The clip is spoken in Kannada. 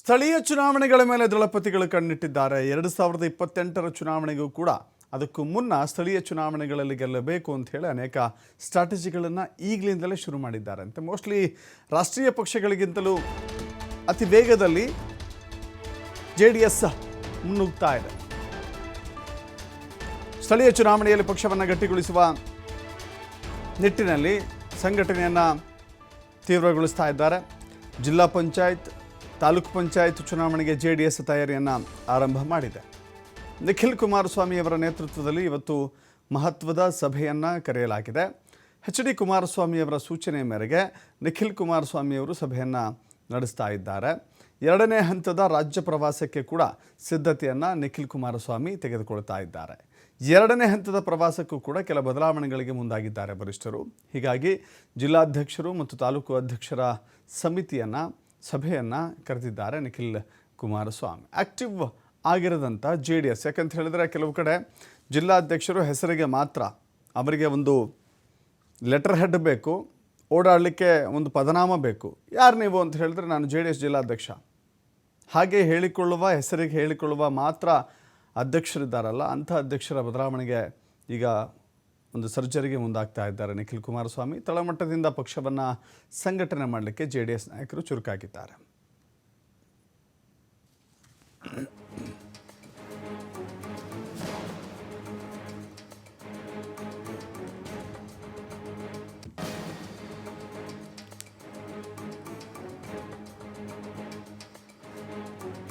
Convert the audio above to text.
ಸ್ಥಳೀಯ ಚುನಾವಣೆಗಳ ಮೇಲೆ ದಳಪತಿಗಳು ಕಣ್ಣಿಟ್ಟಿದ್ದಾರೆ. ಎರಡು ಸಾವಿರದ ಇಪ್ಪತ್ತೆಂಟರ ಚುನಾವಣೆಗೂ ಕೂಡ ಅದಕ್ಕೂ ಮುನ್ನ ಸ್ಥಳೀಯ ಚುನಾವಣೆಗಳಲ್ಲಿ ಗೆಲ್ಲಬೇಕು ಅಂತ ಹೇಳಿ ಅನೇಕ ಸ್ಟ್ರಾಟಜಿಗಳನ್ನು ಈಗಲಿಂದಲೇ ಶುರು ಮಾಡಿದ್ದಾರೆ ಅಂತ. ಮೋಸ್ಟ್ಲಿ ರಾಷ್ಟ್ರೀಯ ಪಕ್ಷಗಳಿಗಿಂತಲೂ ಅತಿ ವೇಗದಲ್ಲಿ ಜೆ ಡಿ ಎಸ್ ಮುನ್ನುಗ್ತಾ ಇದೆ. ಸ್ಥಳೀಯ ಚುನಾವಣೆಯಲ್ಲಿ ಪಕ್ಷವನ್ನು ಗಟ್ಟಿಗೊಳಿಸುವ ನಿಟ್ಟಿನಲ್ಲಿ ಸಂಘಟನೆಯನ್ನು ತೀವ್ರಗೊಳಿಸ್ತಾ ಇದ್ದಾರೆ. ಜಿಲ್ಲಾ ಪಂಚಾಯತ್ ತಾಲೂಕು ಪಂಚಾಯತ್ ಚುನಾವಣೆಗೆ ಜೆ ಡಿ ಎಸ್ ತಯಾರಿಯನ್ನು ಆರಂಭ ಮಾಡಿದೆ. ನಿಖಿಲ್ ಕುಮಾರಸ್ವಾಮಿಯವರ ನೇತೃತ್ವದಲ್ಲಿ ಇವತ್ತು ಮಹತ್ವದ ಸಭೆಯನ್ನು ಕರೆಯಲಾಗಿದೆ. ಎಚ್ ಡಿ ಕುಮಾರಸ್ವಾಮಿಯವರ ಸೂಚನೆ ಮೇರೆಗೆ ನಿಖಿಲ್ ಕುಮಾರಸ್ವಾಮಿಯವರು ಸಭೆಯನ್ನು ನಡೆಸ್ತಾ ಇದ್ದಾರೆ. ಎರಡನೇ ಹಂತದ ರಾಜ್ಯ ಪ್ರವಾಸಕ್ಕೆ ಕೂಡ ಸಿದ್ಧತೆಯನ್ನು ನಿಖಿಲ್ ಕುಮಾರಸ್ವಾಮಿ ತೆಗೆದುಕೊಳ್ತಾ ಇದ್ದಾರೆ. ಎರಡನೇ ಹಂತದ ಪ್ರವಾಸಕ್ಕೂ ಕೂಡ ಕೆಲ ಬದಲಾವಣೆಗಳಿಗೆ ಮುಂದಾಗಿದ್ದಾರೆ ವರಿಷ್ಠರು. ಹೀಗಾಗಿ ಜಿಲ್ಲಾಧ್ಯಕ್ಷರು ಮತ್ತು ತಾಲೂಕು ಅಧ್ಯಕ್ಷರ ಸಮಿತಿಯನ್ನು ಸಭೆಯನ್ನು ಕರೆದಿದ್ದಾರೆ ನಿಖಿಲ್ ಕುಮಾರಸ್ವಾಮಿ. ಆಕ್ಟಿವ್ ಆಗಿರದಂಥ ಜೆ ಡಿ ಎಸ್ ಯಾಕಂತ ಹೇಳಿದ್ರೆ ಕೆಲವು ಕಡೆ ಜಿಲ್ಲಾಧ್ಯಕ್ಷರು ಹೆಸರಿಗೆ ಮಾತ್ರ ಅವರಿಗೆ ಒಂದು ಲೆಟರ್ ಹೆಡ್ ಬೇಕು, ಓಡಾಡಲಿಕ್ಕೆ ಒಂದು ಪದನಾಮ ಬೇಕು. ಯಾರು ನೀವು ಅಂತ ಹೇಳಿದ್ರೆ ನಾನು ಜೆ ಡಿ ಎಸ್ ಜಿಲ್ಲಾಧ್ಯಕ್ಷ. ಹಾಗೆ ಹೇಳಿಕೊಳ್ಳುವ, ಹೆಸರಿಗೆ ಹೇಳಿಕೊಳ್ಳುವ ಮಾತ್ರ ಅಧ್ಯಕ್ಷರಿದ್ದಾರಲ್ಲ, ಅಂಥ ಅಧ್ಯಕ್ಷರ ಬದಲಾವಣೆಗೆ ಈಗ ಒಂದು ಸರ್ಜರಿಗೆ ಮುಂದಾಗ್ತಾ ಇದ್ದಾರೆ ನಿಖಿಲ್ ಕುಮಾರಸ್ವಾಮಿ. ತಳಮಟ್ಟದಿಂದ ಪಕ್ಷವನ್ನು ಸಂಘಟನೆ ಮಾಡಲಿಕ್ಕೆ ಜೆ ನಾಯಕರು ಚುರುಕಾಗಿದ್ದಾರೆ.